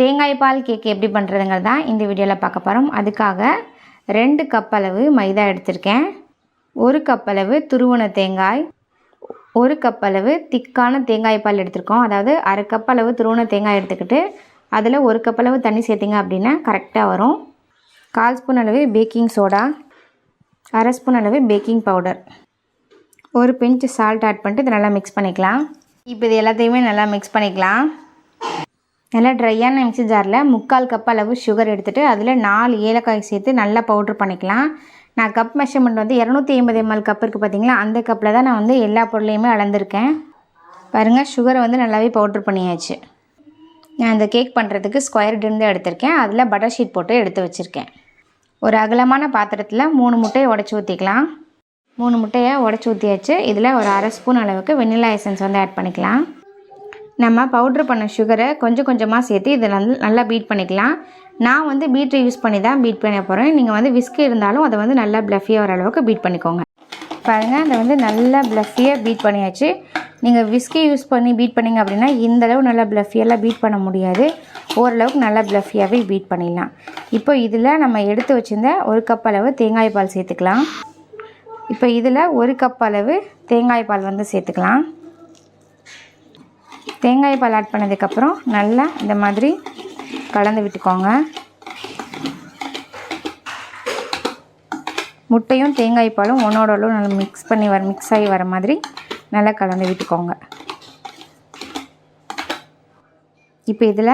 தேங்காய் பால் கேக் எப்படி பண்ணுறதுங்கிறது தான் இந்த வீடியோவில் பார்க்க போகிறோம் அதுக்காக ரெண்டு கப் அளவு மைதா எடுத்திருக்கேன். ஒரு கப் அளவு துருவன தேங்காய் ஒரு கப் அளவு திக்கான தேங்காய் பால் எடுத்திருக்கோம். அதாவது அரை கப் அளவு துருவன தேங்காய் எடுத்துக்கிட்டு அதில் ஒரு கப் அளவு தண்ணி சேர்த்திங்க அப்படின்னா கரெக்டாக வரும். கால் ஸ்பூன் அளவு பேக்கிங் சோடா அரை ஸ்பூன் அளவு பேக்கிங் பவுடர் ஒரு பிஞ்ச் சால்ட் ஆட் பண்ணிட்டு இதை நல்லா மிக்ஸ் பண்ணிக்கலாம். இப்போ இது எல்லாத்தையுமே நல்லா மிக்ஸ் பண்ணிக்கலாம். நல்லா ட்ரையான மிக்ஸி ஜாரில் முக்கால் கப் அளவு சுகர் எடுத்துகிட்டு அதில் நாலு ஏலக்காய் சேர்த்து நல்லா பவுட்ரு பண்ணிக்கலாம். நான் கப் மெஷர்மெண்ட் வந்து இரநூத்தி ஐம்பது எம்எல் கப் இருக்குது பார்த்தீங்களா அந்த கப்பில் தான் நான் வந்து எல்லா பொருளையுமே அளந்திருக்கேன். பாருங்கள் சுகரை வந்து நல்லாவே பவுட்ரு பண்ணியாச்சு. நான் இந்த கேக் பண்ணுறதுக்கு ஸ்கொயர் டிருந்து எடுத்திருக்கேன். அதில் பட்டர் ஷீட் போட்டு எடுத்து வச்சுருக்கேன். ஒரு அகலமான பாத்திரத்தில் மூணு முட்டையை உடச்சி ஊற்றிக்கலாம் மூணு முட்டையை உடச்சி ஊற்றியாச்சு இதில் ஒரு அரை ஸ்பூன் அளவுக்கு வெண்ணிலா எசன்ஸ் வந்து ஆட் பண்ணிக்கலாம். நம்ம பவுட்ரு பண்ண சுகரை கொஞ்சம் கொஞ்சமாக சேர்த்து இதை வந்து நல்லா பீட் பண்ணிக்கலாம். நான் வந்து பீட்ரு யூஸ் பண்ணி தான் பீட் பண்ண போகிறேன் நீங்கள் வந்து விஸ்கு இருந்தாலும் அதை வந்து நல்லா ப்ளஃபியாக வர அளவுக்கு பீட் பண்ணிக்கோங்க. பாருங்கள் அதை வந்து நல்லா ப்ளஃபியாக பீட் பண்ணியாச்சு. நீங்கள் விஸ்கி யூஸ் பண்ணி பீட் பண்ணிங்க அப்படின்னா இந்த அளவு நல்லா ப்ளஃபியெல்லாம் பீட் பண்ண முடியாது. ஓரளவுக்கு நல்லா ப்ளஃபியாகவே பீட் பண்ணிடலாம். இப்போ இதில் நம்ம எடுத்து வச்சுருந்த ஒரு கப் அளவு தேங்காய் பால் சேர்த்துக்கலாம். இப்போ இதில் ஒரு கப் அளவு தேங்காய் பால் வந்து சேர்த்துக்கலாம். தேங்காய் பால் ஆட் பண்ணதுக்கப்புறம் நல்லா இந்த மாதிரி கலந்து விட்டுக்கோங்க. முட்டையும் தேங்காய் பாலும் ஒன்றோட ஒன்று நல்லா மிக்ஸ் பண்ணி வர மிக்ஸ் ஆகி வர மாதிரி நல்லா கலந்து விட்டுக்கோங்க. இப்போ இதில்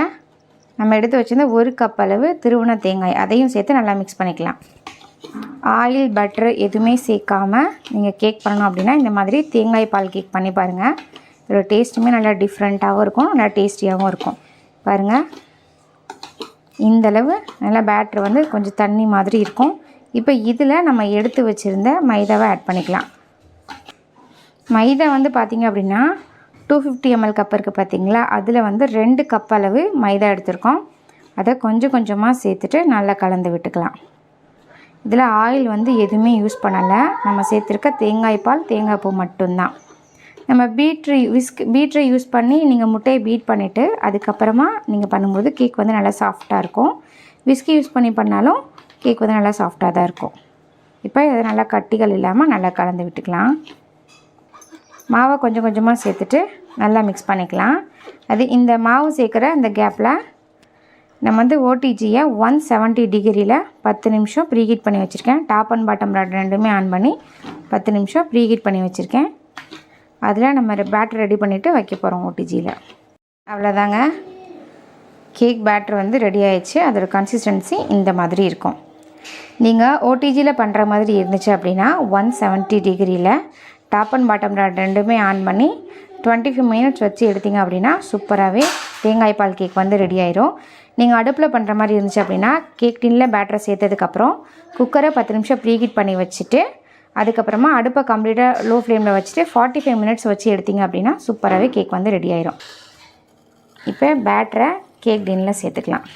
நம்ம எடுத்து வச்சுருந்த ஒரு கப் அளவு திருவண தேங்காய் அதையும் சேர்த்து நல்லா மிக்ஸ் பண்ணிக்கலாம். ஆயில் பட்டர் எதுவுமே சேர்க்காமல் நீங்கள் கேக் பண்ணணும் அப்படின்னா இந்த மாதிரி தேங்காய் பால் கேக் பண்ணி பாருங்கள் இதோட டேஸ்ட்டுமே நல்லா டிஃப்ரெண்ட்டாகவும் இருக்கும் நல்லா டேஸ்டியாகவும் இருக்கும். பாருங்கள் இந்தளவு நல்லா பேட்ரு வந்து கொஞ்சம் தண்ணி மாதிரி இருக்கும். இப்போ இதில் நம்ம எடுத்து வச்சுருந்த மைதாவை ஆட் பண்ணிக்கலாம். மைதா வந்து பார்த்திங்க அப்படின்னா டூ ஃபிஃப்டி எம்எல் கப் இருக்குது பார்த்திங்களா அதில் வந்து ரெண்டு கப் அளவு மைதா எடுத்திருக்கோம். அதை கொஞ்சம் கொஞ்சமாக சேர்த்துட்டு நல்லா கலந்து விட்டுக்கலாம். இதில் ஆயில் வந்து எதுவுமே யூஸ் பண்ணலை. நம்ம சேர்த்துருக்க தேங்காய் பால் தேங்காய் பூ மட்டும்தான். நம்ம பீட்ரு விஸ்க் பீட்ரை யூஸ் பண்ணி நீங்கள் முட்டையை பீட் பண்ணிவிட்டு அதுக்கப்புறமா நீங்கள் பண்ணும்போது கேக் வந்து நல்லா சாஃப்டாக இருக்கும். விஸ்கி யூஸ் பண்ணி பண்ணாலும் கேக் வந்து நல்லா சாஃப்டாக தான் இருக்கும். இப்போ இதை நல்லா கட்டிகள் இல்லாமல் நல்லா கலந்து விட்டுக்கலாம். மாவை கொஞ்சம் கொஞ்சமாக சேர்த்துட்டு நல்லா மிக்ஸ் பண்ணிக்கலாம். அது இந்த மாவு சேர்க்குற இந்த கேப்பில் நம்ம வந்து ஓடிஜியை ஒன் செவன்ட்டி டிகிரியில் பத்து நிமிஷம் ப்ரீஹீட் பண்ணி வச்சுருக்கேன். டாப் அண்ட் பாட்டம் ராட் ரெண்டுமே ஆன் பண்ணி பத்து நிமிஷம் ப்ரீஹீட் பண்ணி வச்சுருக்கேன். அதில் நம்ம பேட்டர் ரெடி பண்ணிவிட்டு வைக்க போகிறோம் ஓடிஜியில் அவ்வளோதாங்க. கேக் பேட்டர் வந்து ரெடி ஆயிடுச்சு. அதோட கன்சிஸ்டன்சி இந்த மாதிரி இருக்கும். நீங்கள் ஓடிஜியில் பண்ணுற மாதிரி இருந்துச்சு அப்படின்னா ஒன் செவன்ட்டி டிகிரியில் டாப் அண்ட் பாட்டம் ரெண்டுமே ஆன் பண்ணி டுவெண்ட்டி ஃபைவ் மினிட்ஸ் வச்சு எடுத்தீங்க அப்படின்னா சூப்பராகவே தேங்காய் பால் கேக் வந்து ரெடி ஆயிரும். நீங்கள் அடுப்பில் பண்ணுற மாதிரி இருந்துச்சு அப்படின்னா கேக் டின்னில் பேட்டரை சேர்த்ததுக்கப்புறம் குக்கரை பத்து நிமிஷம் ப்ரீஹீட் பண்ணி வச்சுட்டு அதுக்கப்புறமா அடுப்பை கம்ப்ளீட்டாக லோ ஃப்ளேமில் வச்சுட்டு ஃபார்ட்டி ஃபைவ் மினிட்ஸ் வச்சு எடுத்திங்க அப்படின்னா சூப்பராகவே கேக் வந்து ரெடி ஆயிரும். இப்போ பேட்டரை கேக் டின்னில் சேர்த்துக்கலாம்.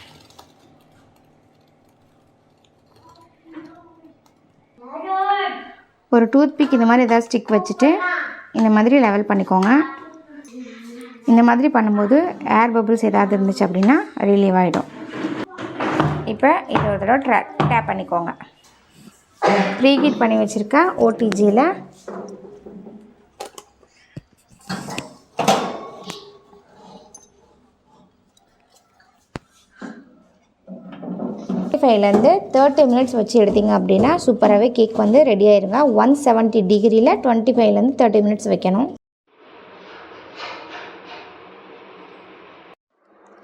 ஒரு டூத்பிக் இந்த மாதிரி ஏதாவது ஸ்டிக் வச்சுட்டு இந்த மாதிரி லெவல் பண்ணிக்கோங்க. இந்த மாதிரி பண்ணும்போது ஏர் பபிள்ஸ் ஏதாவது இருந்துச்சு அப்படின்னா ரிலீவ் ஆகிடும் இப்போ இதை ஒரு தடவை ட்ரா டேப் பண்ணிக்கோங்க. ப்ரீஹீட் பண்ணி வச்சுருக்கேன் ஓடிஜியில் ஃபைவ்லேருந்து தேர்ட்டி மினிட்ஸ் வச்சு எடுத்தீங்க அப்படின்னா சூப்பராகவே கேக் வந்து ரெடி ஆயிருங்க. ஒன் செவன்ட்டி டிகிரியில் டுவெண்ட்டி ஃபைவ்லேருந்து தேர்ட்டி மினிட்ஸ் வைக்கணும்.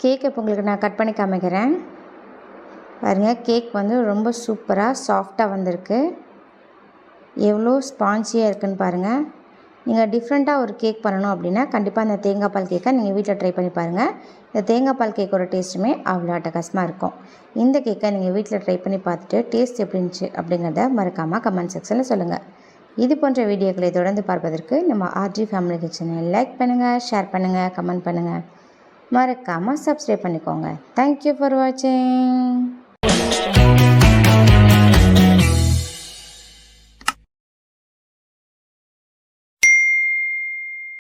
கேக் இப்போ உங்களுக்கு நான் கட் பண்ணி காமிக்கிறேன். பாருங்கள் கேக் வந்து ரொம்ப சூப்பராக சாஃப்டாக வந்திருக்கு. எவ்வளோ ஸ்பான்சியாக இருக்குன்னு பாருங்கள் நீங்கள் டிஃப்ரெண்ட்டாக ஒரு கேக் பண்ணணும் அப்படின்னா கண்டிப்பாக அந்த தேங்காய் பால் கேக்கை நீங்கள் வீட்டில் ட்ரை பண்ணி பாருங்கள் இந்த தேங்காய் பால் கேக்கோட டேஸ்ட்டுமே அவ்வளோ அட்டகாசமாக இருக்கும். இந்த கேக்கை நீங்கள் வீட்டில் ட்ரை பண்ணி பார்த்துட்டு டேஸ்ட் எப்படி இருந்துச்சு அப்படிங்கிறத மறக்காமல் கமெண்ட் செக்ஷனில் சொல்லுங்கள் இது போன்ற வீடியோக்களை தொடர்ந்து பார்ப்பதற்கு நம்ம ஆர்ஜி ஃபேமிலி கிச்சனை லைக் பண்ணுங்கள் ஷேர் பண்ணுங்கள் கமெண்ட் பண்ணுங்கள் மறக்காமல் சப்ஸ்கிரைப் பண்ணிக்கோங்க. தேங்க்யூ ஃபார் வாட்சிங்